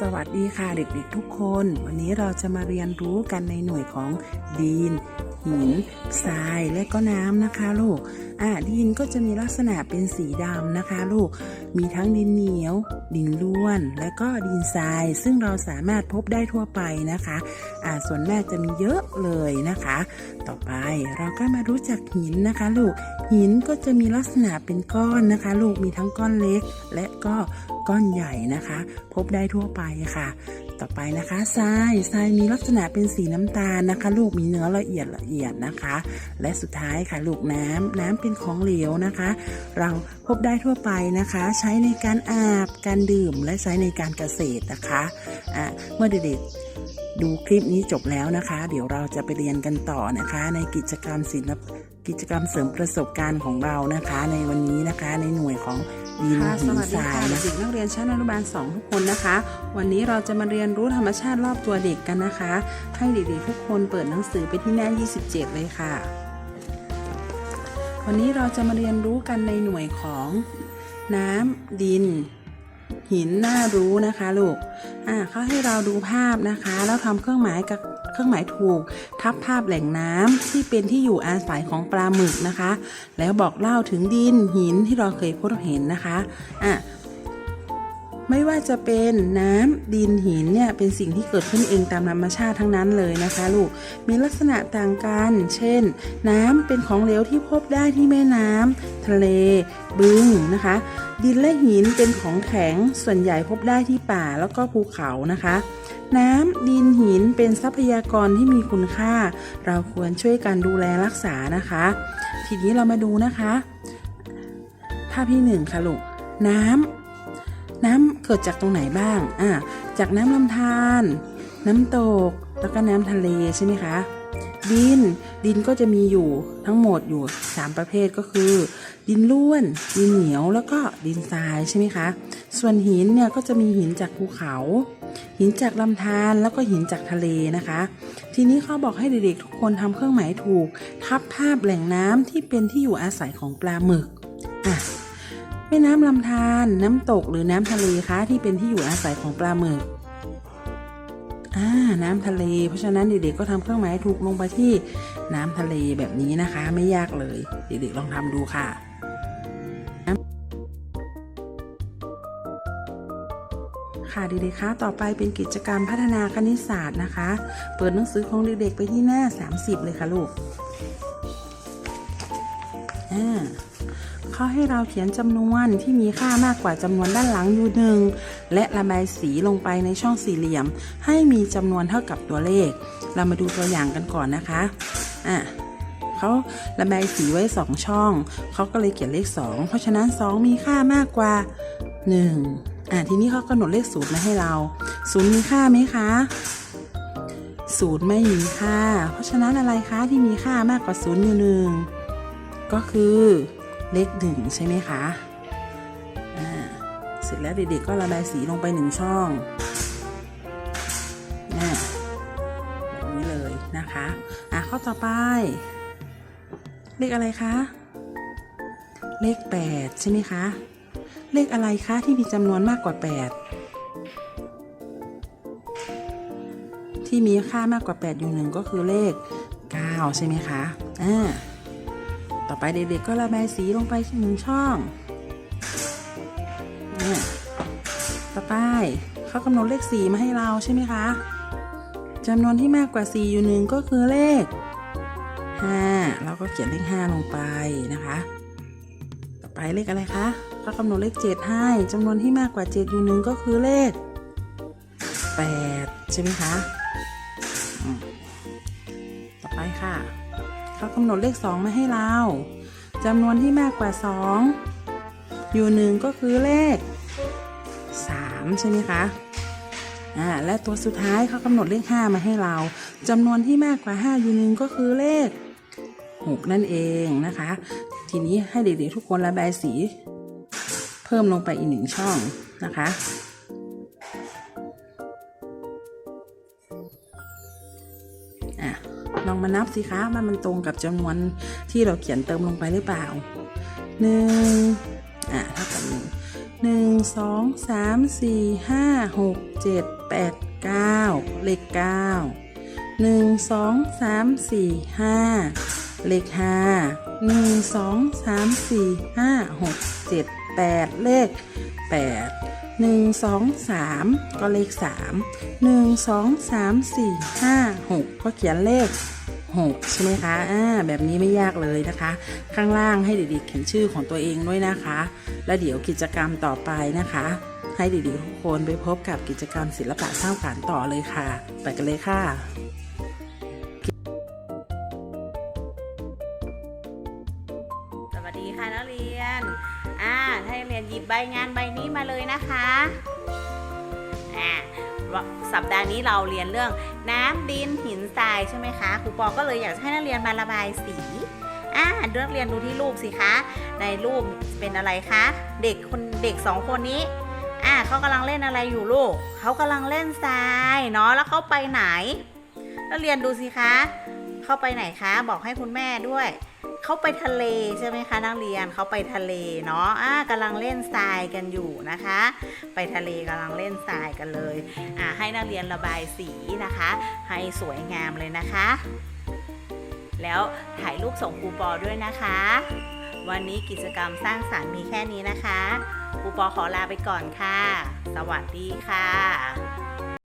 สวัสดีค่ะเด็กๆทุกคน วันนี้เราจะมาเรียนรู้กันในหน่วยของดิน หินทรายและก็น้ำนะคะลูกอ่าดินก็จะมีลักษณะเป็นสีดำนะคะลูก มีทั้งดินเหนียว ดินล้วน และก็ดินทราย ซึ่งเราสามารถพบได้ทั่วไปนะคะอ่าส่วนมากจะมีเยอะเลยนะคะ ต่อไปเราก็มารู้จักหินนะคะลูก หินก็จะมีลักษณะเป็นก้อนนะคะ ลูก มีทั้งก้อนเล็กและก็ก้อนใหญ่นะคะ พบได้ทั่วไปค่ะ ต่อไปนะคะทรายทรายมีลักษณะเป็นสีน้ำตาลนะคะ ลูกมีเนื้อละเอียดละเอียดนะคะ และสุดท้ายค่ะ ลูกน้ำน้ำเป็นของเหลวนะคะ เราพบได้ทั่วไปนะคะ ใช้ในการอาบการดื่มและใช้ในการเกษตรนะคะะเมื่อเด็กๆ ดูคลิปนี้จบแล้วนะคะ เดี๋ยวเราจะไปเรียนกันต่อนะคะ ในกิจกรรมศิลปกิจกรรมเสริมประสบการณ์ของเรานะคะ ในวันนี้นะคะในหน่วยของดินค่ะหิสนวัสทดีรายค่ะนะเด็กนักเรียนชั้นอนุบาล2ทุกคนนะคะ วันนี้เราจะมาเรียนรู้ธรรมชาติรอบตัวเด็กกันนะคะ ให้เด็กๆทุกคนเปิดหนังสือไปที่หน้า 27 เลยค่ะ วันนี้เราจะมาเรียนรู้กันในหน่วยของน้ำดิน หินน่ารู้นะคะลูกอ่าเขาให้เราดูภาพนะคะ แล้วทำเครื่องหมายกับเครื่องหมายถูก ทับภาพแหล่งน้ำที่เป็นที่อยู่อาศัยของปลาหมึกนะคะ แล้วบอกเล่าถึงดินหินที่เราเคยพบเห็นนะคะอะ ไม่ว่าจะเป็นน้ำดินหินเนี่ยเป็นสิ่งที่เกิดขึ้นเองตามธรรมชาติทั้งนั้นเลยนะคะลูกมีลักษณะต่างกัน เช่น น้ำเป็นของเหลวที่พบได้ที่แม่น้ำทะเล บึงนะคะ ดินและหินเป็นของแข็งส่วนใหญ่พบได้ที่ป่าแล้วก็ภูเขานะคะ น้ำดินหินเป็นทรัพยากรที่มีคุณค่า เราควรช่วยกันดูแลรักษานะคะ ทีนี้เรามาดูนะคะ ภาพที่หนึ่งค่ะลูกน้ำ น้ำเกิดจากตรงไหนบ้างอะจากน้ำลำธาร น้ำตก แล้วก็น้ำทะเลใช่ไหมคะ ดิน ดินก็จะมีอยู่ทั้งหมดอยู่ 3 ประเภทก็คือ ดินล้วน ดินเหนียว แล้วก็ดินทรายใช่ไหมคะ ส่วนหินเนี่ยก็จะมีหินจากภูเขา หินจากลำธาร แล้วก็หินจากทะเลนะคะ ทีนี้เขาบอกให้เด็กๆทุกคนทำเครื่องหมายถูก ทับภาพแหล่งน้ำที่เป็นที่อยู่อาศัยของปลาหมึก ม่น้ำลำธารน้ำตกหรือน้ำทะเลคะที่เป็นที่อยู่อาศัยของปลาหมึกอ่าน้ำทะเล เพราะฉะนั้นเด็กๆก็ทำเครื่องหมายถูกลงไปที่น้ำทะเลแบบนี้นะคะ ไม่ยากเลย เด็กๆลองทำดูค่ะค่ะเด็กๆคะต่อไปเป็นกิจกรรมพัฒนาคณิตศาสตร์นะคะ เปิดหนังสือของเด็กๆไปที่หน้า 30 เลยค่ะลูกอ่า เขาให้เราเขียนจำนวนที่มีค่ามากกว่าจำนวนด้านหลังอยู่หนึ่งและระบายสีลงไปในช่องสี่เหลี่ยม ให้มีจำนวนเท่ากับตัวเลข เรามาดูตัวอย่างกันก่อนนะคะอะเขาระบายสีไว้ 2 ช่อง เขาก็เลยเขียนเลข 2 เพราะฉะนั้น 2 มีค่ามากกว่า 1 อะทีนี้เขากำหนดเลขศูนย์มาให้เราศูนย์มีค่าไหมคะศูนย์ไม่มีค่า เพราะฉะนั้นอะไรคะที่มีค่ามากกว่าศูนย์อยู่หนึ่งก็คือ เลขหนึ่งใช่ไหมคะอ่าเสร็จแล้วเด็กๆก็ระบายสีลงไปหนึ่งช่องนะแบบนี้เลยนะคะอะข้อต่อไป เลขอะไรคะ เลขแปดใช่ไหมคะ เลขอะไรคะที่มีจำนวนมากกว่า 8 ที่มีค่ามากกว่า 8 อยู่หนึ่งก็คือเลข 9 ใช่ไหมคะอ่า ต่อไปเด็กๆก็ระบายสีลงไปหนึ่งช่องเนี่ยต่อไปเขากำหนดเลข4มาให้เราใช่ไหมคะจำนวนที่มากกว่า 4 อยู่หนึ่งก็คือเลข 5 เราก็เขียนเลข 5 ลงไปนะคะ ต่อไปเลขอะไรคะเขากำหนดเลข 7 ให้จำนวนที่มากกว่า 7 อยู่หนึ่งก็คือเลข 8 ใช่ไหมคะต่อไปค่ะ เขากำหนดเลข 2 มาให้เราจำนวนที่มากกว่า 2 อยู่หนึ่งก็คือเลข 3 ใช่ไหมคะอ่าและตัวสุดท้ายเขากำหนดเลข 5 มาให้เราจำนวนที่มากกว่า 5 อยู่หนึ่งก็คือเลข 6 นั่นเองนะคะ ทีนี้ให้เด็กๆทุกคนระบายสี เพิ่มลงไปอีกหนึ่งช่องนะคะ มานับสิคะว่ามันตรงกับจำนวนที่เราเขียนเติมลงไปหรือเปล่าหนึ่งอะเท่ากับหนึ่งหนึ่งสองสามสี่ห้าหกเจ็ดแปดเก้าเลขเก้าหนึ่งสองสามสี่ห้าเลขห้าหนึ่งสองสามสี่ห้าหกเจ็ดแปดเลขแปดหนึ่งสองสามก็เลขสามหนึ่งสองสามสี่ห้าหกก็เขียนเลข 6ใช่ไหมคะอ่าแบบนี้ไม่ยากเลยนะคะ ข้างล่างให้เด็กๆเขียนชื่อของตัวเองด้วยนะคะ แล้วเดี๋ยวกิจกรรมต่อไปนะคะ ให้เด็กๆทุกคนไปพบกับกิจกรรมศิลปะสร้างสรรค์ต่อเลยค่ะ ไปกันเลยค่ะสวัสดีค่ะนักเรียน อ่าให้นักเรียนหยิบใบงานใบนี้มาเลยนะคะ อ่า สัปดาห์นี้เราเรียนเรื่องน้ำดินหินทรายใช่ไหมคะครูปอก็เลยอยากจะให้นักเรียนมาระบายสีอ่านักเรียนดูที่รูปสิคะ ในรูปเป็นอะไรคะ เด็กคนเด็กสองคนนี้อ่าเขากำลังเล่นอะไรอยู่ลูกเขากำลังเล่นทรายเนาะแล้วเขาไปไหนนักเรียนดูสิคะ เข้าไปไหนคะ บอกให้คุณแม่ด้วย เขาไปทะเลใช่ไหมคะนักเรียนเขาไปทะเลเนาะอ่ากำลังเล่นทรายกันอยู่นะคะ ไปทะเลกำลังเล่นทรายกันเลยอ่าให้นักเรียนระบายสีนะคะ ให้สวยงามเลยนะคะ แล้วถ่ายรูปส่งครูปอด้วยนะคะ วันนี้กิจกรรมสร้างสารรค์มีแค่นี้นะคะครูปอขอลาไปก่อนค่ะ สวัสดีค่ะ